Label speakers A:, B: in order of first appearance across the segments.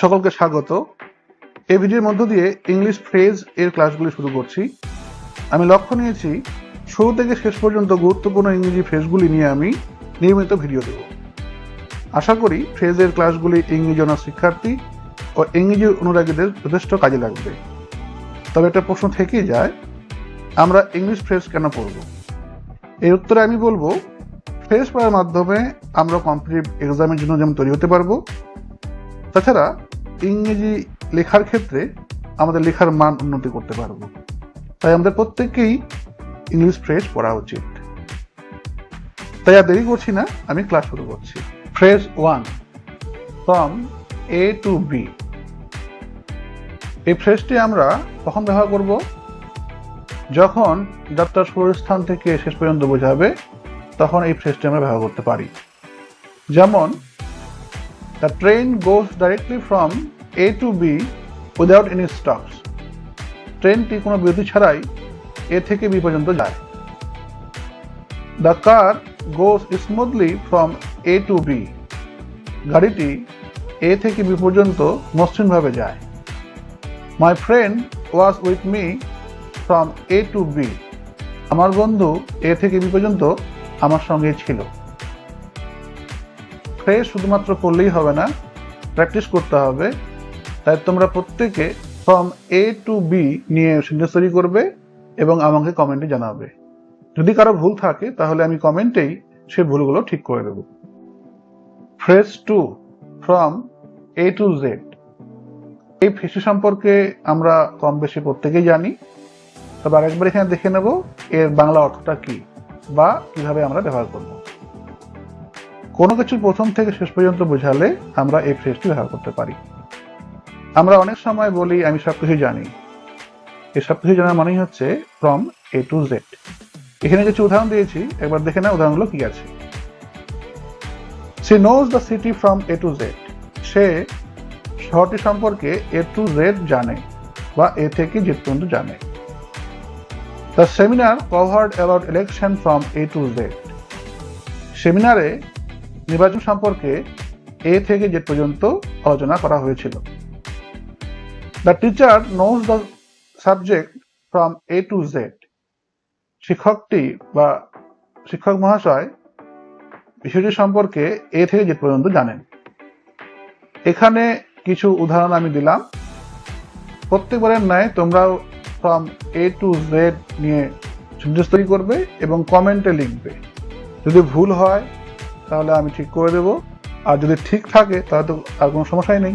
A: সকলকে স্বাগত। এই ভিডিওর মধ্য দিয়ে ইংলিশ ফ্রেজ এর ক্লাসগুলি শুরু করছি। আমি লক্ষ্য নিয়েছি, শুরু থেকে শেষ পর্যন্ত গুরুত্বপূর্ণ ইংরেজি ফ্রেজগুলি নিয়ে আমি নিয়মিত ভিডিও দেব। আশা করি ফ্রেজের ক্লাসগুলি ইংরেজি অনার্স শিক্ষার্থী ও ইংরেজি অনুরাগীদের যথেষ্ট কাজে লাগবে। তবে একটা প্রশ্ন থেকেই যায়, আমরা ইংলিশ ফ্রেজ কেন পড়ব? এর উত্তরে আমি বলব ফ্রেজ পড়ার মাধ্যমে আমরা কম্পিটিভ এক্সামের জন্য যেমন তৈরি হতে পারব, তাছাড়া ইংরেজি লেখার ক্ষেত্রে আমাদের লেখার মান উন্নতি করতে পারব। তাই আমাদের প্রত্যেককেই ইংলিশ ফ্রেজ পড়া উচিত। তাই আর দেরি করছি না, আমি ক্লাস শুরু করছি। Phrase one, from A to B এই ফ্রেজটি আমরা কখন ব্যবহার করব যখন যাত্রা শুরুর স্থান থেকে শেষ পর্যন্ত বোঝাবে তখন এই ফ্রেজটি আমরা ব্যবহার করতে পারি। যেমন the train goes directly from A to B without any stops. ট্রেনটি কোনো বিরতি ছাড়াই এ থেকে বি পর্যন্ত যায়। The car goes smoothly from A to B. গাড়িটি এ থেকে বি পর্যন্ত মসৃণভাবে যায়। My friend was with me from A to B. আমার বন্ধু এ থেকে বি পর্যন্ত আমার সঙ্গে ছিল। ফ্রেশ শুধুমাত্র করলেই হবে না প্র্যাকটিস করতে হবে। তাই তোমরা প্রত্যেকে ফ্রম এ টু বি নিয়ে সেন্টেন্স তৈরি করবে এবং আমাকে কমেন্টে জানাবে। যদি কারও ভুল থাকে, তাহলে আমি কমেন্টেই সেই ভুলগুলো ঠিক করে দেব। Phrase two from A to Z এই ফেসি সম্পর্কে আমরা কম বেশি প্রত্যেকেই জানি। তবে আরেকবার এখানে দেখে নেব, এর বাংলা অর্থটা কি বা কীভাবে আমরা ব্যবহার করব। কোনো কিছু প্রথম থেকে শেষ পর্যন্ত বোঝালে আমরা এই ফ্রেজটি ব্যবহার করতে পারি। আমরা অনেক সময় বলি, আমি সবকিছু জানি। এই সবকিছু জানার মানেই হচ্ছে ফ্রম এ টু জেড এখানে কিছু উদাহরণ দিয়েছি, একবার দেখে না উদাহরণগুলো কি আছে। She knows the city from A to Z সে শহরটি সম্পর্কে এ টু জেড জানে বা এ থেকে জেড পর্যন্ত জানে। The seminar covered about election from A to Z সেমিনারে নির্বাচন সম্পর্কে এ থেকে জেড পর্যন্ত আলোচনা করা হয়েছিল। The teacher knows the subject from A to Z শিক্ষকটি বা শিক্ষক মহাশয় বিষয়টি সম্পর্কে এ থেকে জেড পর্যন্ত জানেন। এখানে কিছু উদাহরণ আমি দিলাম। প্রত্যেকবারের ন্যায় তোমরাও ফ্রম এ টু জেড নিয়ে সেন্টেন্স করবে এবং কমেন্টে লিখবে। যদি ভুল হয় তাহলে আমি ঠিক করে দেবো। আর যদি ঠিক থাকে, তাহলে তো আর কোনো সমস্যাই নেই।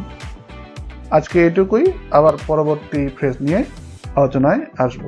A: আজকে এটুকুই, আবার পরবর্তী ফ্রেজ নিয়ে আলোচনায় আসব।